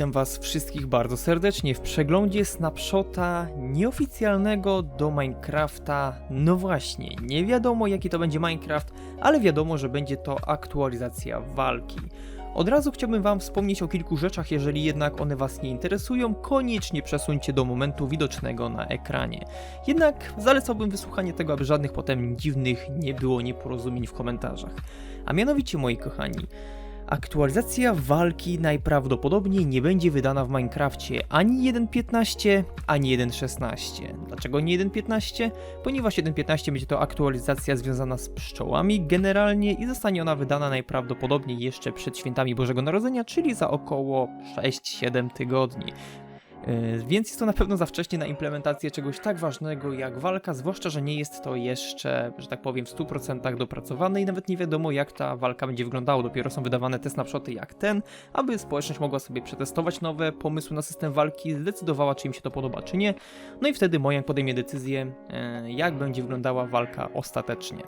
Witam was wszystkich bardzo serdecznie w przeglądzie snapshota nieoficjalnego do Minecrafta. No właśnie, nie wiadomo jaki to będzie Minecraft, ale wiadomo, że będzie to aktualizacja walki. Od razu chciałbym wam wspomnieć o kilku rzeczach, jeżeli jednak one was nie interesują, koniecznie przesuńcie do momentu widocznego na ekranie. Jednak zalecałbym wysłuchanie tego, aby żadnych potem dziwnych nie było nieporozumień w komentarzach. A mianowicie, moi kochani, Aktualizacja walki najprawdopodobniej nie będzie wydana w Minecrafcie ani 1.15, ani 1.16. Dlaczego nie 1.15? Ponieważ 1.15 będzie to aktualizacja związana z pszczołami generalnie i zostanie ona wydana najprawdopodobniej jeszcze przed świętami Bożego Narodzenia, czyli za około 6-7 tygodni. Yy, Więc jest to na pewno za wcześnie na implementację czegoś tak ważnego jak walka, zwłaszcza, że nie jest to jeszcze, że tak powiem, w 100% dopracowane i nawet nie wiadomo jak ta walka będzie wyglądała. Dopiero są wydawane te snapshoty jak ten, aby społeczność mogła sobie przetestować nowe pomysły na system walki, zdecydowała czy im się to podoba czy nie. No i wtedy Mojang podejmie decyzję, yy, jak będzie wyglądała walka ostatecznie.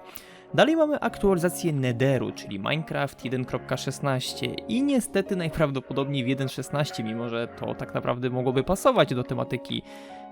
Dalej mamy aktualizację Netheru, czyli Minecraft 1.16 i niestety najprawdopodobniej w 1.16, mimo że to tak naprawdę mogłoby pasować do tematyki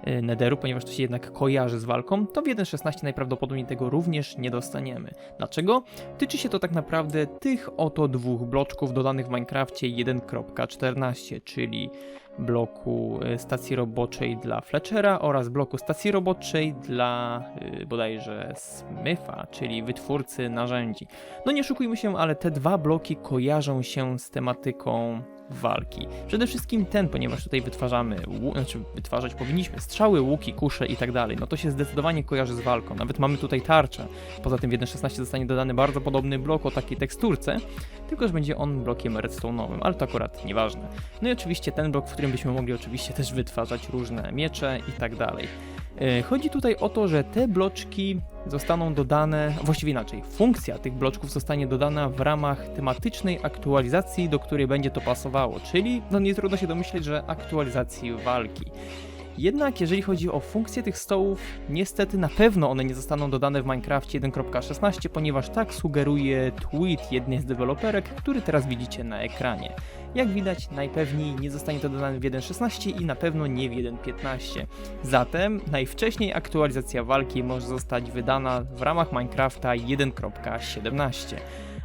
y, Netheru, ponieważ to się jednak kojarzy z walką, to w 1.16 najprawdopodobniej tego również nie dostaniemy. Dlaczego? Tyczy się to tak naprawdę tych oto dwóch bloczków dodanych w Minecrafcie 1.14, czyli bloku y, stacji roboczej dla Fletchera oraz bloku stacji roboczej dla y, bodajże Smitha, czyli wytwórcy narzędzi. No nie szukujmy się, ale te dwa bloki kojarzą się z tematyką walki. Przede wszystkim ten, ponieważ tutaj wytwarzamy, znaczy wytwarzać powinniśmy strzały, łuki, kusze i tak dalej. No to się zdecydowanie kojarzy z walką. Nawet mamy tutaj tarczę. Poza tym w 1.16 zostanie dodany bardzo podobny blok o takiej teksturce, tylko że będzie on blokiem redstone'owym, ale to akurat nieważne. No i oczywiście ten blok, w którym byśmy mogli oczywiście też wytwarzać różne miecze i tak dalej. E, Chodzi tutaj o to, że te bloczki zostaną dodane, właściwie inaczej, funkcja tych bloczków zostanie dodana w ramach tematycznej aktualizacji, do której będzie to pasowało, czyli no nie trudno się domyśleć, że aktualizacji walki. Jednak jeżeli chodzi o funkcję tych stołów, niestety na pewno one nie zostaną dodane w Minecrafcie 1.16, ponieważ tak sugeruje tweet jednej z deweloperek, który teraz widzicie na ekranie. Jak widać, najpewniej nie zostanie to dodane w 1.16 i na pewno nie w 1.15. Zatem najwcześniej aktualizacja walki może zostać wydana w ramach Minecrafta 1.17.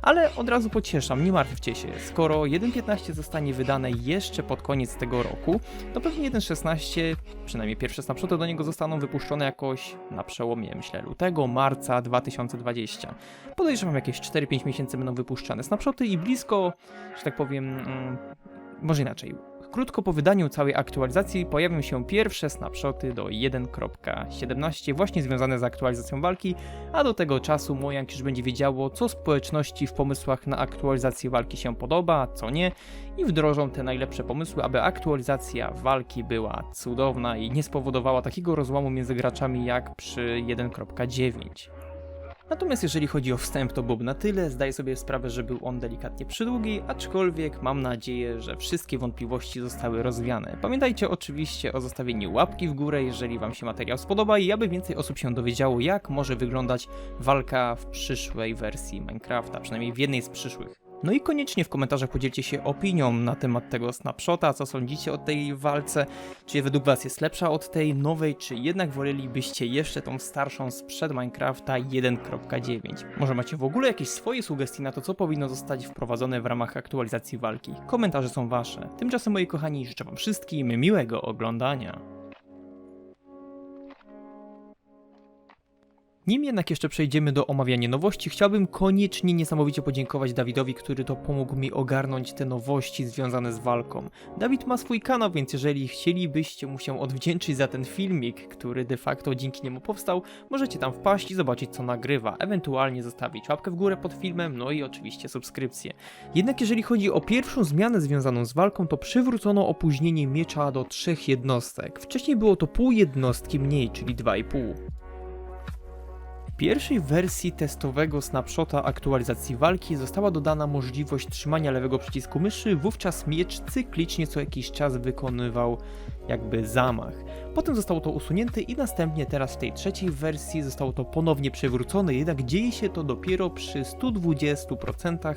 Ale od razu pocieszam, nie martwcie się, skoro 1.15 zostanie wydane jeszcze pod koniec tego roku, to pewnie 1.16, przynajmniej pierwsze snapshoty do niego zostaną wypuszczone jakoś na przełomie, myślę, lutego, marca 2020. Podejrzewam, jakieś 4-5 miesięcy będą wypuszczane snapshoty i blisko, że tak powiem, mm, może inaczej. Krótko po wydaniu całej aktualizacji pojawią się pierwsze snapshoty do 1.17, właśnie związane z aktualizacją walki, a do tego czasu Mojang już będzie wiedziało, co społeczności w pomysłach na aktualizację walki się podoba, co nie, i wdrożą te najlepsze pomysły, aby aktualizacja walki była cudowna i nie spowodowała takiego rozłamu między graczami jak przy 1.9. Natomiast jeżeli chodzi o wstęp, to Bob na tyle. Zdaję sobie sprawę, że był on delikatnie przydługi, aczkolwiek mam nadzieję, że wszystkie wątpliwości zostały rozwiane. Pamiętajcie oczywiście o zostawieniu łapki w górę, jeżeli Wam się materiał spodoba i aby więcej osób się dowiedziało, jak może wyglądać walka w przyszłej wersji Minecrafta, przynajmniej w jednej z przyszłych. No i koniecznie w komentarzach podzielcie się opinią na temat tego snapshota, co sądzicie o tej walce, czy według was jest lepsza od tej nowej, czy jednak wolelibyście jeszcze tą starszą sprzed Minecrafta 1.9. Może macie w ogóle jakieś swoje sugestie na to, co powinno zostać wprowadzone w ramach aktualizacji walki. Komentarze są wasze. Tymczasem moi kochani, życzę wam wszystkim miłego oglądania. Nim jednak jeszcze przejdziemy do omawiania nowości, chciałbym koniecznie niesamowicie podziękować Dawidowi, który to pomógł mi ogarnąć te nowości związane z walką. Dawid ma swój kanał, więc jeżeli chcielibyście mu się odwdzięczyć za ten filmik, który de facto dzięki niemu powstał, możecie tam wpaść i zobaczyć co nagrywa, ewentualnie zostawić łapkę w górę pod filmem, no i oczywiście subskrypcję. Jednak jeżeli chodzi o pierwszą zmianę związaną z walką, to przywrócono opóźnienie miecza do trzech jednostek. Wcześniej było to pół jednostki mniej, czyli 2,5. Pierwszej wersji testowego snapshota aktualizacji walki została dodana możliwość trzymania lewego przycisku myszy, wówczas miecz cyklicznie co jakiś czas wykonywał jakby zamach. Potem zostało to usunięte i następnie teraz w tej trzeciej wersji zostało to ponownie przywrócone, jednak dzieje się to dopiero przy 120%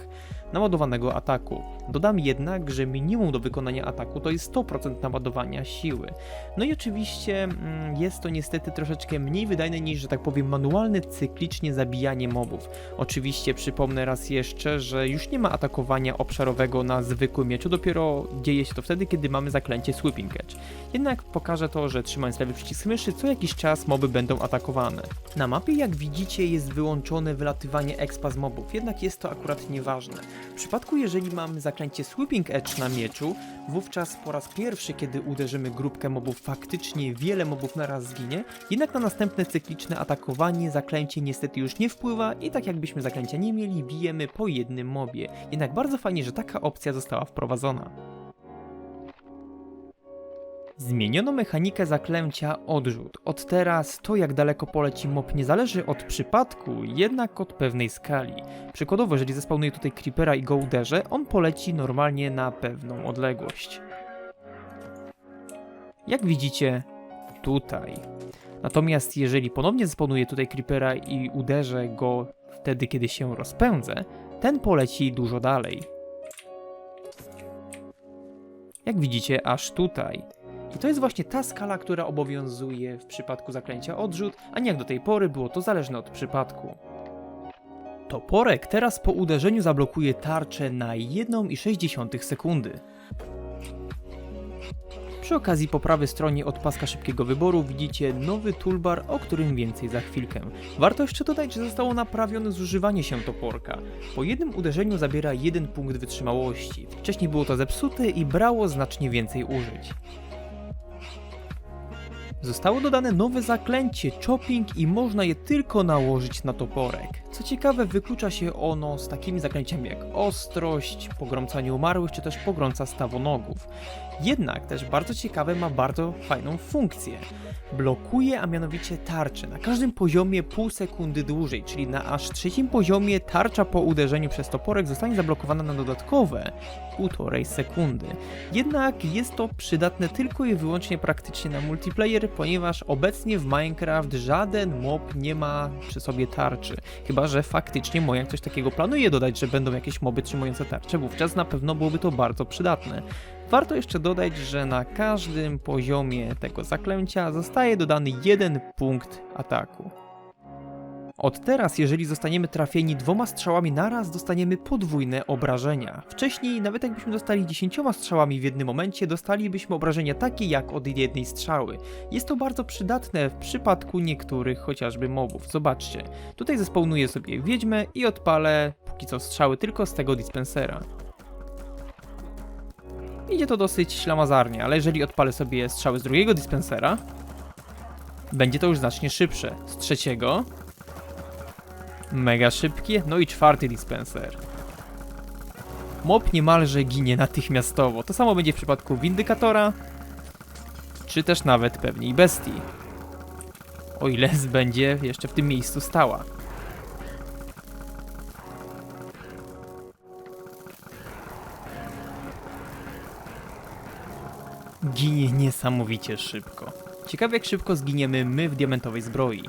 naładowanego ataku. Dodam jednak, że minimum do wykonania ataku to jest 100% naładowania siły. No i oczywiście mm, jest to niestety troszeczkę mniej wydajne niż, że tak powiem, manualne cyklicznie zabijanie mobów. Oczywiście przypomnę raz jeszcze, że już nie ma atakowania obszarowego na zwykłym mieczu, dopiero dzieje się to wtedy, kiedy mamy zaklęcie Sweeping Edge. Jednak pokażę to, że trzymając lewy przycisk myszy, co jakiś czas moby będą atakowane. Na mapie, jak widzicie, jest wyłączone wylatywanie expa z mobów, jednak jest to akurat nieważne. W przypadku, jeżeli mamy zaklęcie Sweeping Edge na mieczu, wówczas po raz pierwszy, kiedy uderzymy grupkę mobów, faktycznie wiele mobów naraz zginie, jednak na następne cykliczne atakowanie zaklęcie niestety już nie wpływa i tak jakbyśmy zaklęcia nie mieli, bijemy po jednym mobie. Jednak bardzo fajnie, że taka opcja została wprowadzona. Zmieniono mechanikę zaklęcia odrzut. Od teraz to jak daleko poleci mob nie zależy od przypadku, jednak od pewnej skali. Przykładowo, jeżeli zespawnuje tutaj creepera i go uderzę, on poleci normalnie na pewną odległość. Jak widzicie, tutaj. Natomiast jeżeli ponownie zespawnuje tutaj creepera i uderzę go wtedy, kiedy się rozpędzę, ten poleci dużo dalej. Jak widzicie, aż tutaj. I to jest właśnie ta skala, która obowiązuje w przypadku zaklęcia odrzut, a nie jak do tej pory było to zależne od przypadku. Toporek teraz po uderzeniu zablokuje tarczę na 1,6 sekundy. Przy okazji po prawej stronie od paska szybkiego wyboru widzicie nowy toolbar, o którym więcej za chwilkę. Warto jeszcze dodać, że zostało naprawione zużywanie się toporka. Po jednym uderzeniu zabiera jeden punkt wytrzymałości. Wcześniej było to zepsute i brało znacznie więcej użyć. Zostało dodane nowe zaklęcie chopping i można je tylko nałożyć na toporek. Co ciekawe, wyklucza się ono z takimi zaklęciami jak ostrość, pogromcanie umarłych czy też pogromca stawonogów. Jednak też bardzo ciekawe ma bardzo fajną funkcję. Blokuje, a mianowicie tarczę na każdym poziomie pół sekundy dłużej, czyli na aż trzecim poziomie tarcza po uderzeniu przez toporek zostanie zablokowana na dodatkowe półtorej sekundy. Jednak jest to przydatne tylko i wyłącznie praktycznie na multiplayer, ponieważ obecnie w Minecraft żaden mob nie ma przy sobie tarczy. Chyba, że faktycznie Mojang coś takiego planuje dodać, że będą jakieś moby trzymające tarcze, wówczas na pewno byłoby to bardzo przydatne. Warto jeszcze dodać, że na każdym poziomie tego zaklęcia zostaje dodany jeden punkt ataku. Od teraz, jeżeli zostaniemy trafieni dwoma strzałami naraz, dostaniemy podwójne obrażenia. Wcześniej, nawet jakbyśmy dostali dziesięcioma strzałami w jednym momencie, dostalibyśmy obrażenia takie jak od jednej strzały. Jest to bardzo przydatne w przypadku niektórych chociażby mobów. Zobaczcie, tutaj zespawnuję sobie wiedźmę i odpalę póki co strzały tylko z tego dispensera. Idzie to dosyć ślamazarnie, ale jeżeli odpalę sobie strzały z drugiego dispensera, będzie to już znacznie szybsze. Z trzeciego, mega szybkie, no i czwarty dispenser. Mob niemalże ginie natychmiastowo. To samo będzie w przypadku Windykatora, czy też nawet pewnie i Bestii. O ile będzie jeszcze w tym miejscu stała. ginie niesamowicie szybko. Ciekawe jak szybko zginiemy my w diamentowej zbroi.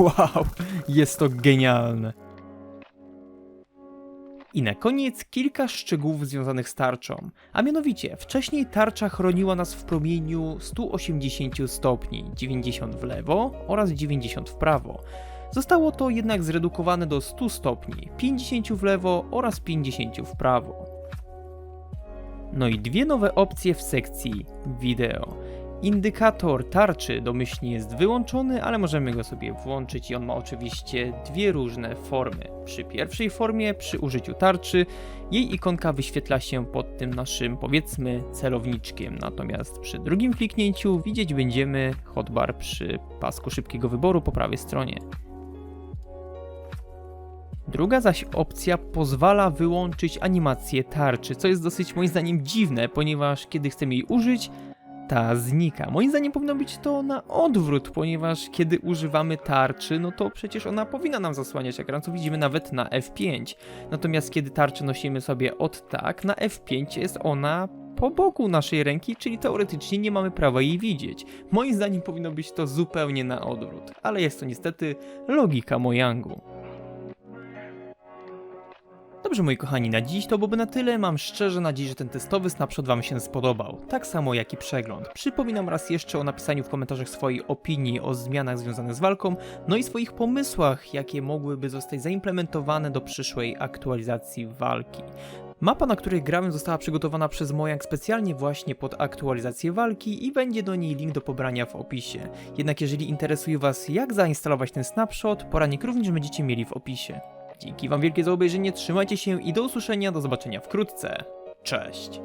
Wow, jest to genialne. I na koniec kilka szczegółów związanych z tarczą. A mianowicie, wcześniej tarcza chroniła nas w promieniu 180 stopni, 90 w lewo oraz 90 w prawo. Zostało to jednak zredukowane do 100 stopni, 50 w lewo oraz 50 w prawo. No i dwie nowe opcje w sekcji wideo. Indykator tarczy domyślnie jest wyłączony, ale możemy go sobie włączyć i on ma oczywiście dwie różne formy. Przy pierwszej formie, przy użyciu tarczy, jej ikonka wyświetla się pod tym naszym, powiedzmy, celowniczkiem. Natomiast przy drugim kliknięciu widzieć będziemy hotbar przy pasku szybkiego wyboru po prawej stronie. Druga zaś opcja pozwala wyłączyć animację tarczy, co jest dosyć moim zdaniem dziwne, ponieważ kiedy chcemy jej użyć, ta znika. Moim zdaniem powinno być to na odwrót, ponieważ kiedy używamy tarczy, no to przecież ona powinna nam zasłaniać ekran, co widzimy nawet na F5. Natomiast kiedy tarczę nosimy sobie od tak, na F5 jest ona po boku naszej ręki, czyli teoretycznie nie mamy prawa jej widzieć. Moim zdaniem powinno być to zupełnie na odwrót, ale jest to niestety logika Mojangu. Dobrze moi kochani, na dziś to byłoby na tyle. Mam szczerze nadzieję, że ten testowy snapshot wam się spodobał. Tak samo jak i przegląd. Przypominam raz jeszcze o napisaniu w komentarzach swojej opinii o zmianach związanych z walką, no i swoich pomysłach, jakie mogłyby zostać zaimplementowane do przyszłej aktualizacji walki. Mapa, na której grałem, została przygotowana przez Mojang specjalnie właśnie pod aktualizację walki i będzie do niej link do pobrania w opisie. Jednak jeżeli interesuje Was, jak zainstalować ten snapshot, poradnik również będziecie mieli w opisie. Dzięki Wam wielkie za obejrzenie, trzymajcie się i do usłyszenia, do zobaczenia wkrótce. Cześć!